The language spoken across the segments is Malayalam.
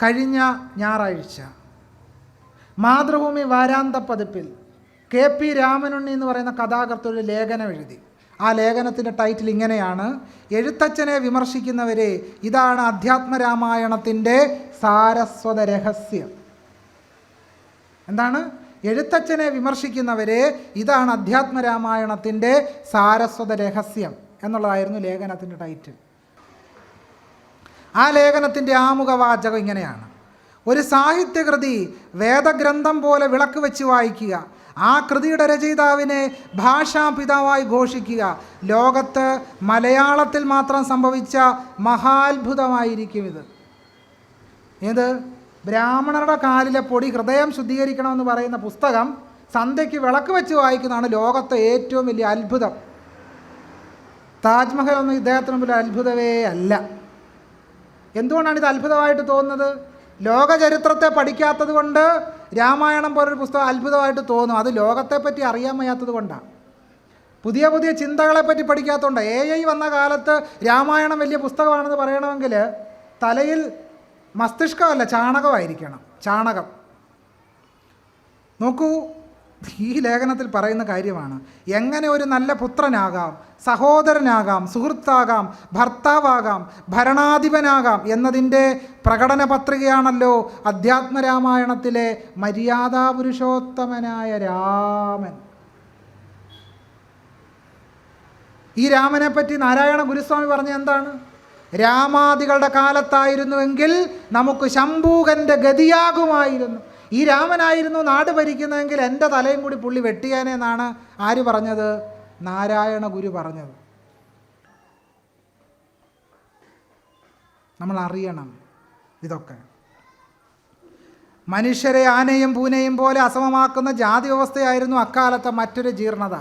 കഴിഞ്ഞ ഞായറാഴ്ച മാതൃഭൂമി വാരാന്ത പതിപ്പിൽ കെ പി രാമനുണ്ണി എന്ന് പറയുന്ന കഥാകൃത്ത് ഒരു ലേഖനം എഴുതി. ആ ലേഖനത്തിന്റെ ടൈറ്റിൽ ഇങ്ങനെയാണ് എഴുത്തച്ഛനെ വിമർശിക്കുന്നവരെ ഇതാണ് അധ്യാത്മരാമായണത്തിന്റെ സാരസ്വത രഹസ്യം. എന്താണ്? എഴുത്തച്ഛനെ വിമർശിക്കുന്നവരെ ഇതാണ് അധ്യാത്മരാമായണത്തിന്റെ സാരസ്വത രഹസ്യം എന്നുള്ളതായിരുന്നു ലേഖനത്തിന്റെ ടൈറ്റിൽ ആ ലേഖനത്തിന്റെ ആമുഖവാചകം ഇങ്ങനെയാണ്. ഒരു സാഹിത്യകൃതി വേദഗ്രന്ഥം പോലെ വിളക്ക് വെച്ച് വായിക്കുക ആ കൃതിയുടെ രചയിതാവിനെ ഭാഷാപിതാവായി ഘോഷിക്കുക ലോകത്ത് മലയാളത്തിൽ മാത്രം സംഭവിച്ച മഹാത്ഭുതമായിരിക്കും ഇത് ഏത്? ബ്രാഹ്മണരുടെ കാലിലെ പൊടി ഹൃദയം ശുദ്ധീകരിക്കണമെന്ന് പറയുന്ന പുസ്തകം സന്ധ്യയ്ക്ക് വിളക്ക് വെച്ച് വായിക്കുന്നതാണ് ലോകത്തെ ഏറ്റവും വലിയ അത്ഭുതം. താജ്മഹൽ ഒന്നും ഇദ്ദേഹത്തിന് മുമ്പിൽ അത്ഭുതമേ അല്ല. എന്തുകൊണ്ടാണ് ഇത് അത്ഭുതമായിട്ട് തോന്നുന്നത്? ലോകചരിത്രത്തെ പഠിക്കാത്തത് കൊണ്ട് രാമായണം പോലൊരു പുസ്തകം അത്ഭുതമായിട്ട് തോന്നും. അത് ലോകത്തെപ്പറ്റി അറിയാൻ വയ്യാത്തത് കൊണ്ടാണ് പുതിയ പുതിയ ചിന്തകളെപ്പറ്റി പഠിക്കാത്തതുകൊണ്ട് എ ഐ വന്ന കാലത്ത് രാമായണം വലിയ പുസ്തകമാണെന്ന് പറയണമെങ്കിൽ തലയിൽ മസ്തിഷ്കമല്ല ചാണകമായിരിക്കണം. ചാണകം. നോക്കൂ ഈ ലേഖനത്തിൽ പറയുന്ന കാര്യമാണ്. എങ്ങനെ ഒരു നല്ല പുത്രനാകാം സഹോദരനാകാം സുഹൃത്താകാം ഭർത്താവാകാം ഭരണാധിപനാകാം എന്നതിന്റെ പ്രകടന പത്രികയാണല്ലോ അധ്യാത്മരാമായണത്തിലെ മര്യാദാ പുരുഷോത്തമനായ രാമൻ. ഈ രാമനെ പറ്റി നാരായണ ഗുരുസ്വാമി പറഞ്ഞ എന്താണ്? രാമാദികളുടെ കാലത്തായിരുന്നുവെങ്കിൽ നമുക്ക് ശംഭൂകന്റെ ഗതിയാകുമായിരുന്നു. ഈ രാമനായിരുന്നു നാട് ഭരിക്കുന്നതെങ്കിൽ എന്റെ തലയും കൂടി പുള്ളി വെട്ടിയാനേ എന്നാണ് ആര് പറഞ്ഞത്? നാരായണ ഗുരു പറഞ്ഞത്. നമ്മൾ അറിയണം ഇതൊക്കെ. മനുഷ്യരെ ആനയും പൂനയും പോലെ അസമമാക്കുന്ന ജാതി വ്യവസ്ഥയായിരുന്നു അക്കാലത്തെ മറ്റൊരു ജീർണത.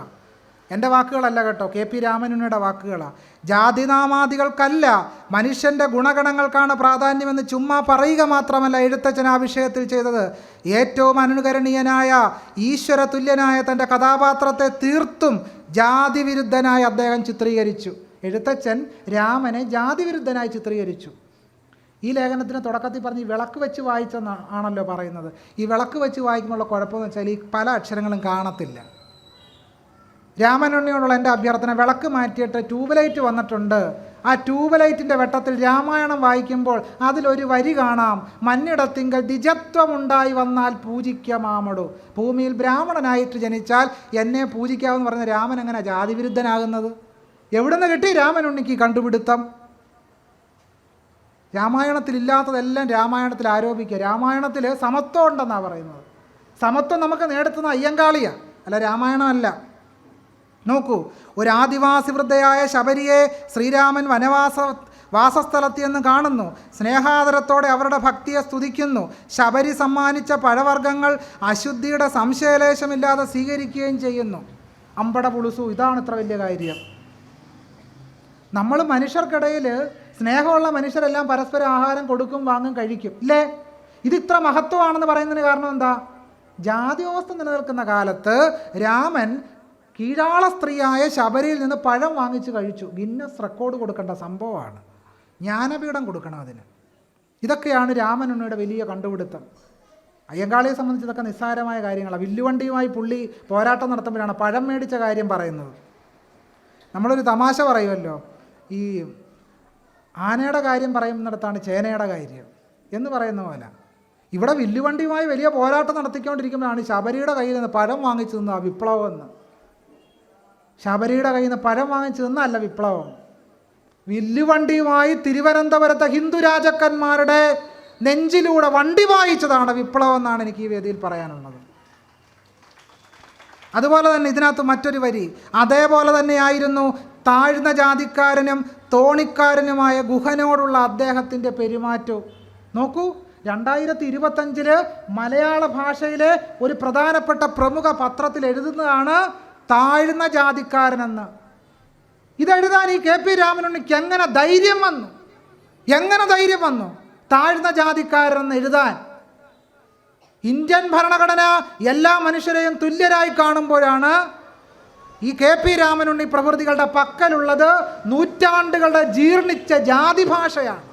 എന്റെ വാക്കുകളല്ല കേട്ടോ. കെ പി രാമനുണ്ണിയുടെ വാക്കുകളാണ് ജാതിനാമാദികൾക്കല്ല മനുഷ്യന്റെ ഗുണഗണങ്ങൾക്കാണ് പ്രാധാന്യമെന്ന് ചുമ്മാ പറയുക മാത്രമല്ല എഴുത്തച്ഛൻ ആ വിഷയത്തിൽ ചെയ്തത്. ഏറ്റവും അനുകരണീയനായ ഈശ്വര തുല്യനായ തന്റെ കഥാപാത്രത്തെ തീർത്തും ജാതിവിരുദ്ധനായി അദ്ദേഹം ചിത്രീകരിച്ചു. എഴുത്തച്ഛൻ രാമനെ ജാതിവിരുദ്ധനായി ചിത്രീകരിച്ചു. ഈ ലേഖനത്തിന് തുടക്കത്തിൽ പറഞ്ഞ് ഈ വിളക്ക് വെച്ച് വായിച്ചെന്നാണല്ലോ പറയുന്നത്. ഈ വിളക്ക് വെച്ച് വായിക്കുമ്പോഴുള്ള കുഴപ്പമെന്ന് വെച്ചാൽ ഈ പല അക്ഷരങ്ങളും കാണത്തില്ല. രാമനുണ്ണിയോടുള്ള എന്റെ അഭ്യർത്ഥന വിളക്ക് മാറ്റിയിട്ട് ട്യൂബ് ലൈറ്റ് വന്നിട്ടുണ്ട്. ആ ട്യൂബ് ലൈറ്റിന്റെ വെട്ടത്തിൽ രാമായണം വായിക്കുമ്പോൾ അതിലൊരു വരി കാണാം. മഞ്ഞിടത്തിങ്കൽ ദ്വിജത്വമുണ്ടായി വന്നാൽ പൂജിക്കമാമടു. ഭൂമിയിൽ ബ്രാഹ്മണനായിട്ട് ജനിച്ചാൽ എന്നെ പൂജിക്കാമെന്ന് പറഞ്ഞ രാമൻ എങ്ങനെ ജാതിവിരുദ്ധനാകുന്നത്? എവിടുന്ന് കിട്ടി രാമനുണ്ണിക്ക് കണ്ടുപിടുത്തം? രാമായണത്തിലില്ലാത്തതെല്ലാം രാമായണത്തിൽ ആരോപിക്കുക. രാമായണത്തിൽ സമത്വം ഉണ്ടെന്നാണ് പറയുന്നത്. സമത്വം നമുക്ക് നേടുത്തുന്ന അയ്യങ്കാളിയാണ് അല്ല രാമായണമല്ല. നോക്കൂ ഒരു ആദിവാസി വൃദ്ധയായ ശബരിയെ ശ്രീരാമൻ വനവാസ വാസസ്ഥലത്ത് എന്ന് കാണുന്നു. സ്നേഹാദരത്തോടെ അവരുടെ ഭക്തിയെ സ്തുതിക്കുന്നു. ശബരി സമ്മാനിച്ച പഴവർഗങ്ങൾ അശുദ്ധിയുടെ സംശയലേശമില്ലാതെ സ്വീകരിക്കുകയും ചെയ്യുന്നു. അമ്പട പുളുസു ഇതാണ് ഇത്ര വലിയ കാര്യം. നമ്മൾ മനുഷ്യർക്കിടയിൽ സ്നേഹമുള്ള മനുഷ്യരെല്ലാം പരസ്പരം ആഹാരം കൊടുക്കും വാങ്ങും കഴിക്കും ഇല്ലേ? ഇത് ഇത്ര മഹത്വമാണെന്ന് പറയുന്നതിന് കാരണം എന്താ? ജാതി വ്യവസ്ഥ നിലനിൽക്കുന്ന കാലത്ത് രാമൻ കീഴാള സ്ത്രീയായ ശബരിയിൽ നിന്ന് പഴം വാങ്ങിച്ച് കഴിച്ചു. ഗിന്നസ് റെക്കോർഡ് കൊടുക്കേണ്ട സംഭവമാണ്. ജ്ഞാനപീഠം കൊടുക്കണം അതിന്. ഇതൊക്കെയാണ് രാമനുണ്ണിയുടെ വലിയ കണ്ടുപിടുത്തം. അയ്യങ്കാളിയെ സംബന്ധിച്ച് ഇതൊക്കെ നിസ്സാരമായ കാര്യങ്ങളാണ് വില്ലുവണ്ടിയുമായി പുള്ളി പോരാട്ടം നടത്തുമ്പോഴാണ് പഴം മേടിച്ച കാര്യം പറയുന്നത്. നമ്മളൊരു തമാശ പറയുമല്ലോ. ഈ ആനയുടെ കാര്യം പറയുന്നിടത്താണ് ചേനയുടെ കാര്യം എന്ന് പറയുന്ന പോലെ. ഇവിടെ വില്ലുവണ്ടിയുമായി വലിയ പോരാട്ടം നടത്തിക്കൊണ്ടിരിക്കുമ്പോഴാണ് ശബരിയുടെ കയ്യിൽ നിന്ന് പഴം വാങ്ങിച്ചു നിന്ന് ആ വിപ്ലവം എന്ന് ശബരിയുടെ കയ്യിൽ നിന്ന് പഴം വാങ്ങിച്ചു നിന്നല്ല വിപ്ലവം. വില്ലുവണ്ടിയുമായി തിരുവനന്തപുരത്തെ ഹിന്ദു രാജാക്കന്മാരുടെ നെഞ്ചിലൂടെ വണ്ടി വായിച്ചതാണ് വിപ്ലവം എന്നാണ് എനിക്ക് ഈ വേദിയിൽ പറയാനുള്ളത്. അതുപോലെ തന്നെ ഇതിനകത്ത് മറ്റൊരു വരി അതേപോലെ തന്നെയായിരുന്നു താഴ്ന്ന ജാതിക്കാരനും തോണിക്കാരനുമായ ഗുഹനോടുള്ള അദ്ദേഹത്തിന്റെ പെരുമാറ്റവും. നോക്കൂ രണ്ടായിരത്തി ഇരുപത്തഞ്ചിൽ മലയാള ഭാഷയിലെ ഒരു പ്രധാനപ്പെട്ട പ്രമുഖ പത്രത്തിൽ എഴുതുന്നതാണ് താഴ്ന്ന ജാതിക്കാരനെന്ന്. ഇതെഴുതാൻ ഈ കെ പി രാമനുണ്ണിക്ക് എങ്ങനെ ധൈര്യം വന്നു? എങ്ങനെ ധൈര്യം വന്നു? താഴ്ന്ന ജാതിക്കാരനെന്ന് എഴുതാൻ. ഇന്ത്യൻ ഭരണഘടന എല്ലാ മനുഷ്യരെയും തുല്യരായി കാണുമ്പോഴാണ് ഈ കെ പി രാമനുണ്ണി പ്രവൃത്തികളുടെ പക്കലുള്ളത് നൂറ്റാണ്ടുകളുടെ ജീർണിച്ച ജാതി ഭാഷയാണ്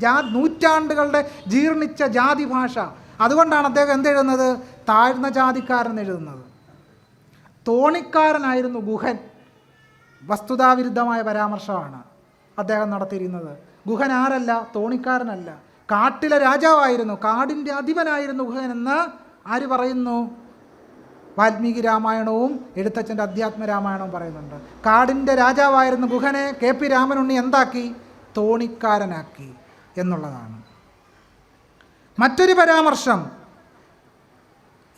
ജാ നൂറ്റാണ്ടുകളുടെ ജീർണിച്ച ജാതി ഭാഷ അതുകൊണ്ടാണ് അദ്ദേഹം എന്തെഴുതുന്നത്? താഴ്ന്ന ജാതിക്കാരൻ എഴുതുന്നത്. തോണിക്കാരനായിരുന്നു ഗുഹൻ. വസ്തുതാവിരുദ്ധമായ പരാമർശമാണ് അദ്ദേഹം നടത്തിയിരുന്നത്. ഗുഹൻ ആരല്ല? തോണിക്കാരനല്ല. കാട്ടിലെ രാജാവായിരുന്നു. കാടിന്റെ അധിപനായിരുന്നു ഗുഹൻ എന്ന് ആര് പറയുന്നു? വാൽമീകി രാമായണവും എഴുത്തച്ഛന്റെ അധ്യാത്മ രാമായണവും പറയുന്നുണ്ട്. കാടിന്റെ രാജാവായിരുന്നു ഗുഹനെ. കെ പി രാമനുണ്ണി എന്താക്കി? തോണിക്കാരനാക്കി എന്നുള്ളതാണ്. മറ്റൊരു പരാമർശം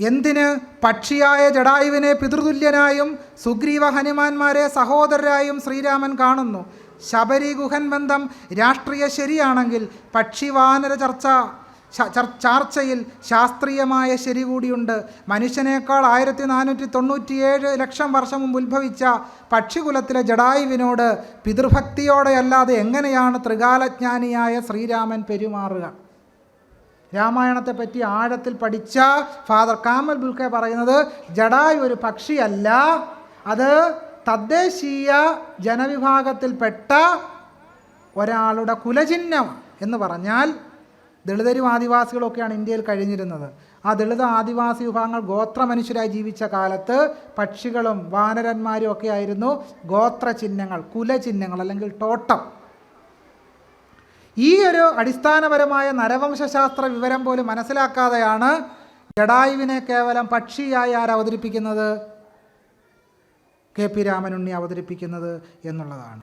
എന്തിന് പക്ഷിയായ ജടായുവിനെ പിതൃതുല്യനായും സുഗ്രീവ ഹനുമാന്മാരെ സഹോദരരായും ശ്രീരാമൻ കാണുന്നു. ശബരി ഗുഹൻ ബന്ധം രാഷ്ട്രീയ ശരിയാണെങ്കിൽ പക്ഷിവാനര ചർച്ച ചർച്ചയിൽ ശാസ്ത്രീയമായ ശരി കൂടിയുണ്ട്. മനുഷ്യനേക്കാൾ ആയിരത്തി നാനൂറ്റി തൊണ്ണൂറ്റിയേഴ് ലക്ഷം വർഷം മുമ്പ് ഉത്ഭവിച്ച പക്ഷികുലത്തിലെ ജടായുവിനോട് പിതൃഭക്തിയോടെയല്ലാതെ എങ്ങനെയാണ് ത്രികാലജ്ഞാനിയായ ശ്രീരാമൻ പെരുമാറുക? രാമായണത്തെ പറ്റി ആഴത്തിൽ പഠിച്ച ഫാദർ കാമൽ ബുൽക്കെ പറയുന്നത് ജഡായു ഒരു പക്ഷിയല്ല അത് തദ്ദേശീയ ജനവിഭാഗത്തിൽപ്പെട്ട ഒരാളുടെ കുലചിഹ്നം എന്ന് പറഞ്ഞാൽ ദളിതരും ആദിവാസികളൊക്കെയാണ് ഇന്ത്യയിൽ കഴിഞ്ഞിരുന്നത്. ആ ദളിത ആദിവാസി വിഭാഗങ്ങൾ ഗോത്ര മനുഷ്യരായി ജീവിച്ച കാലത്ത് പക്ഷികളും വാനരന്മാരും ഒക്കെ ആയിരുന്നു ഗോത്ര ചിഹ്നങ്ങൾ കുലചിഹ്നങ്ങൾ അല്ലെങ്കിൽ ടോട്ടം ഈ ഒരു അടിസ്ഥാനപരമായ നരവംശാസ്ത്ര വിവരം പോലും മനസ്സിലാക്കാതെയാണ് ജഡായുവിനെ കേവലം പക്ഷിയായി ആര് അവതരിപ്പിക്കുന്നത്? കെ പി രാമനുണ്ണി അവതരിപ്പിക്കുന്നത് എന്നുള്ളതാണ്.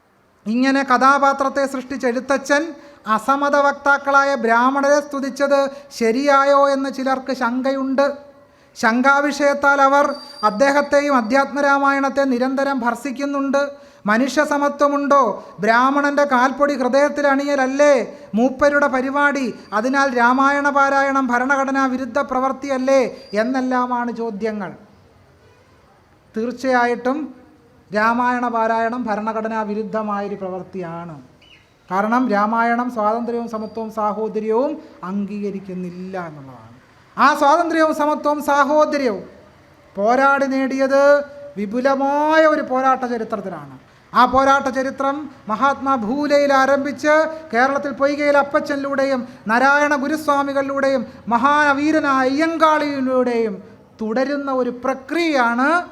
ഇങ്ങനെ കഥാപാത്രത്തെ സൃഷ്ടിച്ച എഴുത്തച്ഛൻ അസമത വക്താക്കളായ ബ്രാഹ്മണരെ സ്തുതിച്ചത് ശരിയായോ എന്ന് ചിലർക്ക് ശങ്കയുണ്ട്. ശങ്കാവിഷയത്താൽ അവർ അദ്ദേഹത്തെയും അധ്യാത്മരാമായണത്തെ നിരന്തരം ഭർസിക്കുന്നുണ്ട്. മനുഷ്യ സമത്വമുണ്ടോ ബ്രാഹ്മണന്റെ കാൽപ്പൊടി ഹൃദയത്തിൽ അണിയലല്ലേ മൂപ്പരുടെ പരിപാടി. അതിനാൽ രാമായണ പാരായണം ഭരണഘടനാ വിരുദ്ധ പ്രവൃത്തിയല്ലേ എന്നെല്ലാമാണ് ചോദ്യങ്ങൾ. തീർച്ചയായിട്ടും രാമായണ പാരായണം ഭരണഘടനാ വിരുദ്ധമായൊരു പ്രവൃത്തിയാണ്. കാരണം രാമായണം സ്വാതന്ത്ര്യവും സമത്വവും സാഹോദര്യവും അംഗീകരിക്കുന്നില്ല എന്നുള്ളതാണ്. ആ സ്വാതന്ത്ര്യവും സമത്വവും സാഹോദര്യവും പോരാടി നേടിയത് വിപുലമായ ഒരു പോരാട്ട ചരിത്രത്തിലാണ്. ആ പോരാട്ട ചരിത്രം മഹാത്മാ ഭൂലയിൽ ആരംഭിച്ച് കേരളത്തിൽ പൊയ്കയിൽ അപ്പച്ചനിലൂടെയും നാരായണ ഗുരുസ്വാമികളിലൂടെയും മഹാവീരനായ അയ്യങ്കാളിയിലൂടെയും തുടരുന്ന ഒരു പ്രക്രിയയാണ്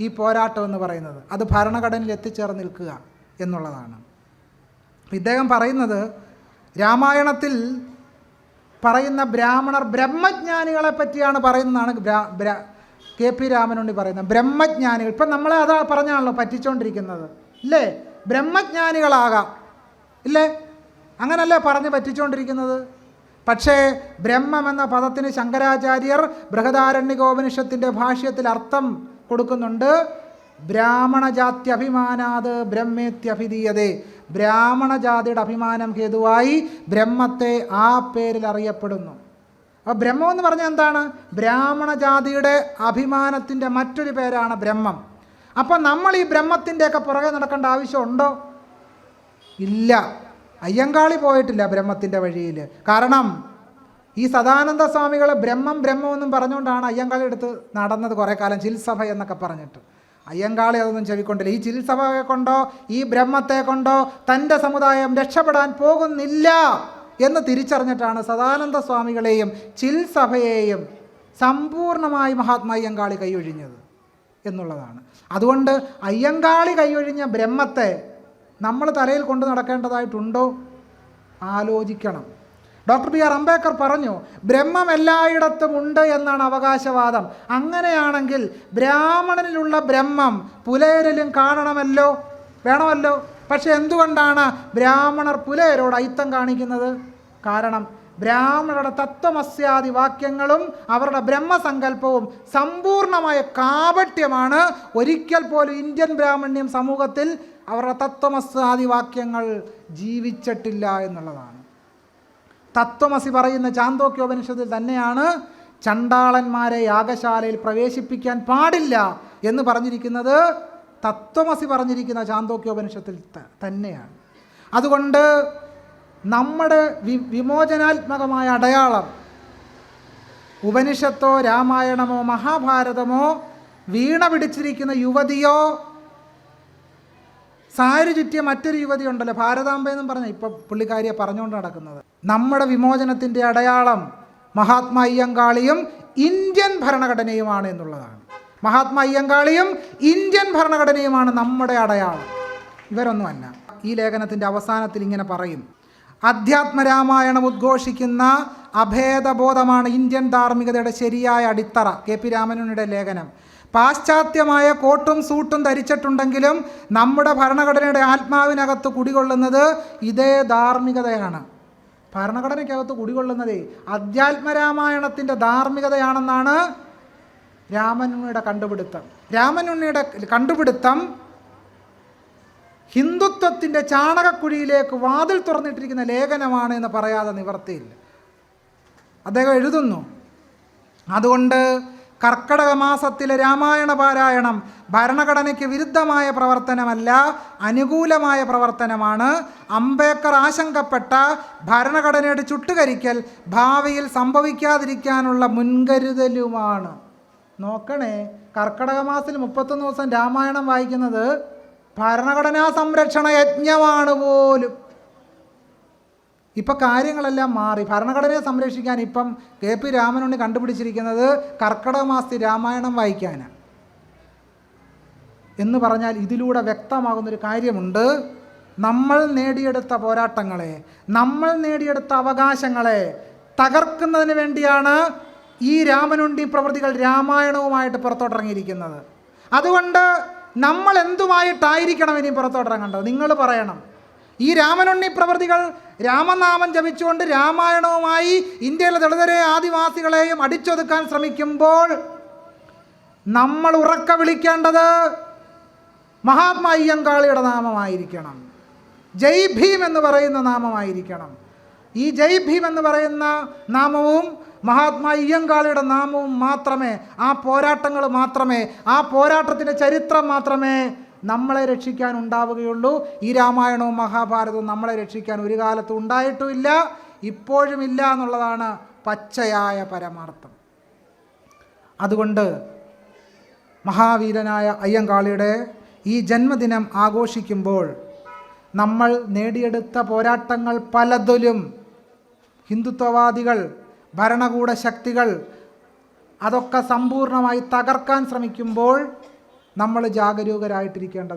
ഈ പോരാട്ടം എന്ന് പറയുന്നത്. അത് ഭരണഘടനയിൽ എത്തിച്ചേർന്ന് നിൽക്കുക എന്നുള്ളതാണ്. ഇദ്ദേഹം പറയുന്നത് രാമായണത്തിൽ പറയുന്ന ബ്രാഹ്മണർ ബ്രഹ്മജ്ഞാനികളെ പറ്റിയാണ് പറയുന്നതാണ് കെ പി രാമനുണ്ണി പറയുന്നത്. ബ്രഹ്മജ്ഞാനികൾ. ഇപ്പം നമ്മളെ അതാ പറഞ്ഞാണല്ലോ പറ്റിച്ചുകൊണ്ടിരിക്കുന്നത് ഇല്ലേ ബ്രഹ്മജ്ഞാനികളാകാം. ഇല്ലേ? അങ്ങനല്ലേ പറഞ്ഞ് പറ്റിച്ചുകൊണ്ടിരിക്കുന്നത് പക്ഷേ ബ്രഹ്മം എന്ന പദത്തിന് ശങ്കരാചാര്യർ ബൃഹദാരണ്യകോപനിഷത്തിന്റെ ഭാഷ്യത്തിൽ അർത്ഥം കൊടുക്കുന്നുണ്ട്. ബ്രാഹ്മണജാത്യഭിമാനാത് ബ്രഹ്മേത്യഭിധീയതേ. ബ്രാഹ്മണജാതിയുടെ അഭിമാനം ഹേതുവായി ബ്രഹ്മത്തെ ആ പേരിൽ അറിയപ്പെടുന്നു. അപ്പോൾ ബ്രഹ്മം എന്ന് പറഞ്ഞാൽ എന്താണ്? ബ്രാഹ്മണജാതിയുടെ അഭിമാനത്തിന്റെ മറ്റൊരു പേരാണ് ബ്രഹ്മം. അപ്പോൾ നമ്മൾ ഈ ബ്രഹ്മത്തിന്റെയൊക്കെ പുറകെ നടക്കേണ്ട ആവശ്യമുണ്ടോ? ഇല്ല. അയ്യങ്കാളി പോയിട്ടില്ല ബ്രഹ്മത്തിന്റെ വഴിയിൽ. കാരണം ഈ സദാനന്ദ സ്വാമികൾ ബ്രഹ്മം ബ്രഹ്മം എന്നും പറഞ്ഞുകൊണ്ടാണ് അയ്യങ്കാളി എടുത്ത് നടന്നത് കുറേ കാലം ചിൽസഭ എന്നൊക്കെ പറഞ്ഞിട്ട്. അയ്യങ്കാളി അതൊന്നും ചെവിക്കൊണ്ടില്ല. ഈ ചിൽസഭയെ കൊണ്ടോ ഈ ബ്രഹ്മത്തെ കൊണ്ടോ തന്റെ സമുദായം രക്ഷപ്പെടാൻ പോകുന്നില്ല എന്ന് തിരിച്ചറിഞ്ഞിട്ടാണ് സദാനന്ദ സ്വാമികളെയും ചിൽസഭയെയും സമ്പൂർണമായി മഹാത്മാ അയ്യങ്കാളി കൈയൊഴിഞ്ഞത്. എന്നുള്ളതാണ്. അതുകൊണ്ട് അയ്യങ്കാളി കൈയൊഴിഞ്ഞ ബ്രഹ്മത്തെ നമ്മൾ തലയിൽ കൊണ്ട് നടക്കേണ്ടതായിട്ടുണ്ടോ? ആലോചിക്കണം. ഡോക്ടർ ബി ആർ അംബേദ്കർ പറഞ്ഞു ബ്രഹ്മം എല്ലായിടത്തും ഉണ്ട് എന്നാണ് അവകാശവാദം. അങ്ങനെയാണെങ്കിൽ ബ്രാഹ്മണനിലുള്ള ബ്രഹ്മം പുലയരിലും കാണണമല്ലോ? വേണമല്ലോ? പക്ഷേ എന്തുകൊണ്ടാണ് ബ്രാഹ്മണർ പുലയരോട് അയിത്തം കാണിക്കുന്നത്? കാരണം ബ്രാഹ്മണരുടെ തത്വമസ്യാദി വാക്യങ്ങളും അവരുടെ ബ്രഹ്മസങ്കല്പവും സമ്പൂർണമായ കാപട്യമാണ്. ഒരിക്കൽ പോലും ഇന്ത്യൻ ബ്രാഹ്മണ്യം സമൂഹത്തിൽ അവരുടെ തത്വമസ്യാദി വാക്യങ്ങൾ ജീവിച്ചിട്ടില്ല എന്നുള്ളതാണ്. തത്വമസി പറയുന്ന ചാന്തോക്യോപനിഷത്തിൽ തന്നെയാണ് ചണ്ടാളന്മാരെ യാഗശാലയിൽ പ്രവേശിപ്പിക്കാൻ പാടില്ല എന്ന് പറഞ്ഞിരിക്കുന്നത് തത്വമസി പറഞ്ഞിരിക്കുന്ന ചാന്തോക്യോപനിഷത്തിൽ തന്നെയാണ്. അതുകൊണ്ട് നമ്മുടെ വി വിമോചനാത്മകമായ അടയാളം. ഉപനിഷത്തോ രാമായണമോ മഹാഭാരതമോ വീണ പിടിച്ചിരിക്കുന്ന യുവതിയോ സാരി ചുറ്റിയ മറ്റൊരു യുവതി ഉണ്ടല്ലോ. ഭാരതാംബ എന്നും പറഞ്ഞ ഇപ്പൊ പുള്ളിക്കാരിയെ പറഞ്ഞുകൊണ്ട് നടക്കുന്നത്. നമ്മുടെ വിമോചനത്തിന്റെ അടയാളം മഹാത്മാ അയ്യങ്കാളിയും ഇന്ത്യൻ ഭരണഘടനയുമാണ് എന്നുള്ളതാണ്. മഹാത്മാ അയ്യങ്കാളിയും ഇന്ത്യൻ ഭരണഘടനയുമാണ് നമ്മുടെ അടയാളം. ഇവരൊന്നുമല്ല ഈ ലേഖനത്തിന്റെ അവസാനത്തിൽ ഇങ്ങനെ പറയും. അധ്യാത്മരാമായണം ഉദ്ഘോഷിക്കുന്ന അഭേദബോധമാണ് ഇന്ത്യൻ ധാർമ്മികതയുടെ ശരിയായ അടിത്തറ. കെ പി രാമനുണ്ണിയുടെ ലേഖനം. പാശ്ചാത്യമായ കോട്ടും സൂട്ടും ധരിച്ചിട്ടുണ്ടെങ്കിലും നമ്മുടെ ഭരണഘടനയുടെ ആത്മാവിനകത്ത് കുടികൊള്ളുന്നത് ഇതേ ധാർമ്മികതയാണ്. ഭരണഘടനയ്ക്കകത്ത് കുടികൊള്ളുന്നതേ അധ്യാത്മരാമായണത്തിന്റെ ധാർമ്മികതയാണെന്നാണ് രാമനുണ്ണിയുടെ കണ്ടുപിടുത്തം. രാമനുണ്ണിയുടെ കണ്ടുപിടുത്തം ഹിന്ദുത്വത്തിന്റെ ചാണകക്കുഴിയിലേക്ക് വാതിൽ തുറന്നിട്ടിരിക്കുന്ന ലേഖനമാണ് എന്ന് പറയാതെ നിവർത്തിയില്ല. അദ്ദേഹം എഴുതുന്നു അതുകൊണ്ട് കർക്കടക മാസത്തിലെ രാമായണ പാരായണം ഭരണഘടനയ്ക്ക് വിരുദ്ധമായ പ്രവർത്തനമല്ല അനുകൂലമായ പ്രവർത്തനമാണ്. അംബേദ്കർ ആശങ്കപ്പെട്ട ഭരണഘടനയുടെ ചുട്ടുകരിക്കൽ ഭാവിയിൽ സംഭവിക്കാതിരിക്കാനുള്ള മുൻകരുതലുമാണ്. നോക്കണേ കർക്കടക മാസത്തിൽ മുപ്പത്തൊന്ന് ദിവസം രാമായണം വായിക്കുന്നത് ഭരണഘടനാ സംരക്ഷണ യജ്ഞമാണ് പോലും. ഇപ്പം കാര്യങ്ങളെല്ലാം മാറി. ഭരണഘടനയെ സംരക്ഷിക്കാൻ ഇപ്പം കെ പി രാമനുണ്ണി കണ്ടുപിടിച്ചിരിക്കുന്നത് കർക്കിടക മാസത്തിൽ രാമായണം വായിക്കാനാണ് എന്ന് പറഞ്ഞാൽ ഇതിലൂടെ വ്യക്തമാകുന്നൊരു കാര്യമുണ്ട്. നമ്മൾ നേടിയെടുത്ത പോരാട്ടങ്ങളെ നമ്മൾ നേടിയെടുത്ത അവകാശങ്ങളെ തകർക്കുന്നതിന് വേണ്ടിയാണ് ഈ രാമനുണ്ടി പ്രവൃത്തികൾ രാമായണവുമായിട്ട് പുറത്തോട്ടിറങ്ങിയിരിക്കുന്നത്. അതുകൊണ്ട് നമ്മൾ എന്തുമായിട്ടായിരിക്കണം ഇനി പുറത്തോട്ടിറങ്ങേണ്ടത്? നിങ്ങൾ പറയണം. ഈ രാമനുണ്ണി പ്രവൃത്തികൾ രാമനാമം ജപിച്ചുകൊണ്ട് രാമായണവുമായി ഇന്ത്യയിലെ ദളിതരെ ആദിവാസികളെയും അടിച്ചൊതുക്കാൻ ശ്രമിക്കുമ്പോൾ നമ്മൾ ഉറക്ക വിളിക്കേണ്ടത് മഹാത്മാ അയ്യങ്കാളിയുടെ നാമമായിരിക്കണം. ജയ് ഭീം എന്ന് പറയുന്ന നാമമായിരിക്കണം. ഈ ജയ് ഭീം എന്ന് പറയുന്ന നാമവും മഹാത്മാ ഇയ്യങ്കാളിയുടെ നാമവും മാത്രമേ ആ പോരാട്ടങ്ങൾ മാത്രമേ ആ പോരാട്ടത്തിന്റെ ചരിത്രം മാത്രമേ നമ്മളെ രക്ഷിക്കാൻ ഉണ്ടാവുകയുള്ളൂ. ഈ രാമായണവും മഹാഭാരതവും നമ്മളെ രക്ഷിക്കാൻ ഒരു കാലത്തും ഉണ്ടായിട്ടുമില്ല ഇപ്പോഴും ഇല്ല എന്നുള്ളതാണ് പച്ചയായ പരമാർത്ഥം. അതുകൊണ്ട് മഹാവീരനായ അയ്യങ്കാളിയുടെ ഈ ജന്മദിനം ആഘോഷിക്കുമ്പോൾ നമ്മൾ നേടിയെടുത്ത പോരാട്ടങ്ങൾ പലതിലും ഹിന്ദുത്വവാദികൾ ഭരണകൂട ശക്തികൾ അതൊക്കെ സമ്പൂർണമായി തകർക്കാൻ ശ്രമിക്കുമ്പോൾ നമ്മൾ ജാഗരൂകരായിട്ടിരിക്കേണ്ടത്